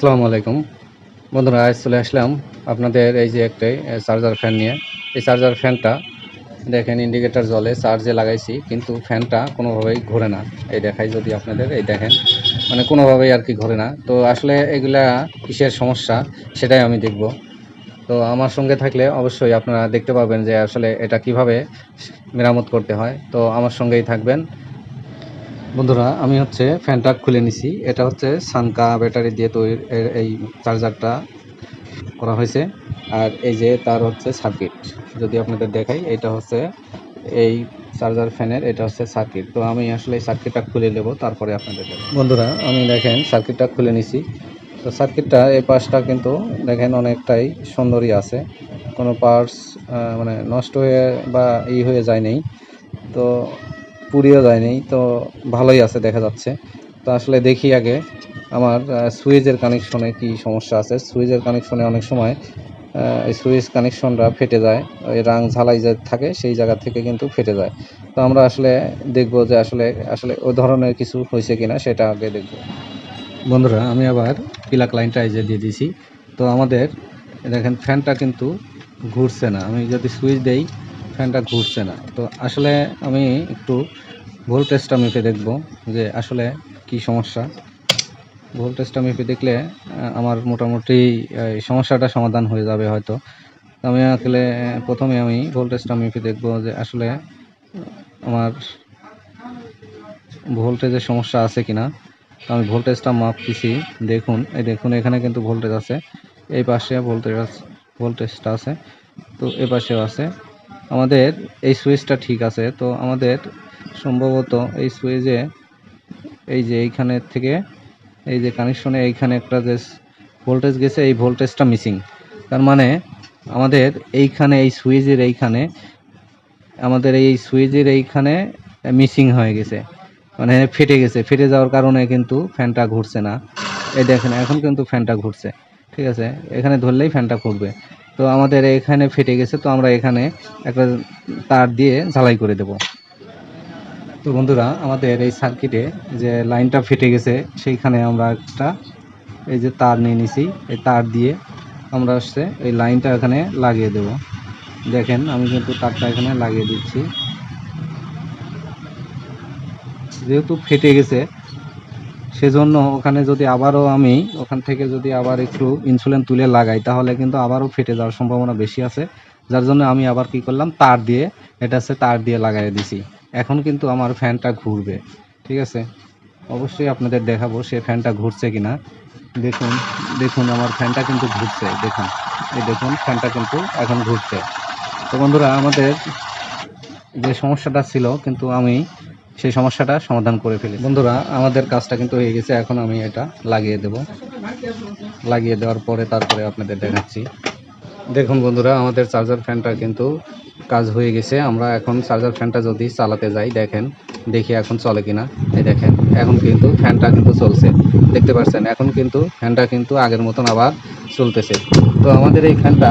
আসসালামু আলাইকুম। বন্ধুরা, আজ চলে আসলাম আপনাদের এই যে একটা চার্জার ফ্যান নিয়ে। এই চার্জার ফ্যানটা, দেখেন ইন্ডিকেটর জলে চার্জে লাগাইছি, কিন্তু ফ্যানটা কোনোভাবেই ঘোরে না। এই দেখাই যদি আপনাদের, এই দেখেন মানে কোনোভাবেই আর কি ঘোরে না। তো আসলে এগুলা কিসের সমস্যা, সেটাই আমি দেখব। তো আমার সঙ্গে থাকলে অবশ্যই আপনারা দেখতে পাবেন যে আসলে এটা কীভাবে মেরামত করতে হয়। তো আমার সঙ্গেই থাকবেন। বন্ধুরা, আমি হচ্ছে ফ্যানটা খুলে নিছি। এটা হচ্ছে সানকা ব্যাটারি দিয়ে তৈরি এই চার্জারটা করা হয়েছে। আর এই যে তার হচ্ছে সার্কিট যদি আপনাদের দেখাই, এটা হচ্ছে এই চার্জার ফ্যানের এটা হচ্ছে সার্কিট তো আমি আসলে এই সার্কিটটা খুলে নেব, তারপরে আপনাদের। বন্ধুরা, আমি দেখেন সার্কিটটা খুলে নিছি। তো সার্কিটটা এই পাশটা কিন্তু দেখেন অনেকটাই সুন্দরই আছে। কোনো পার্টস মানে নষ্ট হয়ে বা ই হয়ে যায় নেই। তো পুড়িয়ে যায়নি, তো ভালোই আছে দেখা যাচ্ছে। তো আসলে দেখি আগে আমার সুইচের কানেকশনে কি সমস্যা আছে। সুইচের কানেকশনে অনেক সময় এই সুইচ কানেকশনটা ফেটে যায়, ওই রাং ঝালাই যে থাকে সেই জায়গা থেকে কিন্তু ফেটে যায়। তো আমরা আসলে দেখব যে আসলে আসলে ওই ধরনের কিছু হয়েছে কিনা সেটা আগে দেখব। বন্ধুরা, আমি আবার পিলাক লাইনটা এই যে দিয়ে দিয়েছি। তো আমাদের, দেখেন ফ্যানটা কিন্তু ঘুরছে না। আমি যদি সুইচ দেই ফ্যানটা ঘুরছে না। তো আসলে আমি একটু ভোল্টেজটা মেপে দেখব যে আসলে কি সমস্যা। ভোল্টেজটা মেপে দেখলে আমার মোটামুটি সমস্যাটা সমাধান হয়ে যাবে হয়তো। আমি আসলে প্রথমে আমি ভোল্টেজটা মেপে দেখব যে আসলে আমার ভোল্টেজের সমস্যা আছে কিনা। তো আমি ভোল্টেজটা মাপতেছি, দেখুন, এই দেখুন, এখানে কিন্তু ভোল্টেজ আছে। এই পাশে ভোল্টেজ ভোল্টেজটা আছে। তো এ পাশেও আছে। আমাদের এই সুইচটা ঠিক আছে, তো আমাদের সম্ভবত এই সুইচে এই যে এইখানে থেকে এই যে কানেকশনে এইখানে একটা যে ভোল্টেজ গেছে, এই ভোল্টেজটা মিসিং তার মানে আমাদের এইখানে, এই সুইচের এইখানে, আমাদের এই সুইচের এইখানে মিসিং হয়ে গেছে। মানে ফেটে গেছে। ফেটে যাওয়ার কারণে কিন্তু ফ্যানটা ঘুরছে না। এই দেখেন, এখন কিন্তু ফ্যানটা ঘুরছে। ঠিক আছে? এখানে ধরলেই ফ্যানটা ঘুরবে। তো আমাদের এখানে ফেটে গেছে, তো আমরা এখানে একটা তার দিয়ে ঝালাই করে দেব। তো বন্ধুরা, আমাদের এই সার্কিটে যে লাইনটা ফেটে গেছে, সেইখানে আমরা একটা এই যে তার নিয়ে নিছি, এই তার দিয়ে আমরা হচ্ছে এই লাইনটা এখানে লাগিয়ে দেব। দেখেন, আমি কিন্তু তারটা এখানে লাগিয়ে দিচ্ছি। যেহেতু ফেটে গেছে সেজন্য ওখানে যদি আবারও আমি, ওখান থেকে যদি আবার একটু ইনসুলিন তুলে লাগাই, তাহলে কিন্তু আবারও ফেটে যাওয়ার সম্ভাবনা বেশি আছে। যার জন্য আমি আবার কি করলাম, তার দিয়ে, এটা হচ্ছে তার দিয়ে লাগাই দিছি। এখন কিন্তু আমার ফ্যানটা ঘুরবে, ঠিক আছে? অবশ্যই আপনাদের দেখাবো সে ফ্যানটা ঘুরছে কিনা। দেখুন দেখুন আমার ফ্যানটা কিন্তু ঘুরছে, দেখুন। এই দেখুন, ফ্যানটা কিন্তু এখন ঘুরছে। তো বন্ধুরা, আমাদের যে সমস্যাটা ছিল, কিন্তু আমি সেই সমস্যাটা সমাধান করে ফেলি বন্ধুরা, আমাদের কাজটা কিন্তু হয়ে গেছে, এখন আমি এটা লাগিয়ে দেব। লাগিয়ে দেওয়ার পরে তারপরে আপনাদের দেখাচ্ছি। দেখুন বন্ধুরা, আমাদের চার্জার ফ্যানটা কিন্তু কাজ হয়ে গেছে। আমরা এখন চার্জার ফ্যানটা যদি চালাতে যাই, দেখেন, দেখি এখন চলে কিনা। এই দেখেন, এখন কিন্তু ফ্যানটা কিন্তু চলছে। দেখতে পাচ্ছেন, এখন কিন্তু ফ্যানটা কিন্তু আগের মতন আবার চলতেছে। তো আমাদের এই ফ্যানটা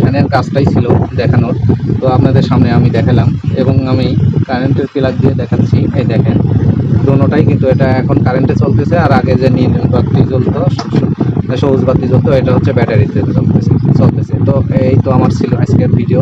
ফ্যানের কাজটাই ছিল দেখানোর। তো আপনাদের সামনে আমি দেখালাম এবং আমি কারেন্টের প্লাগ দিয়ে দেখাচ্ছি। এই দেখেন, দোনোটাই কিন্তু এটা এখন কারেন্টে চলতেছে আর আগে যে নীল বাতি জ্বলতো, সবুজ বাতি চলতো এটা হচ্ছে ব্যাটারিতে চলতেছে চলতেছে। তো এই তো আমার ছিল আজকের ভিডিও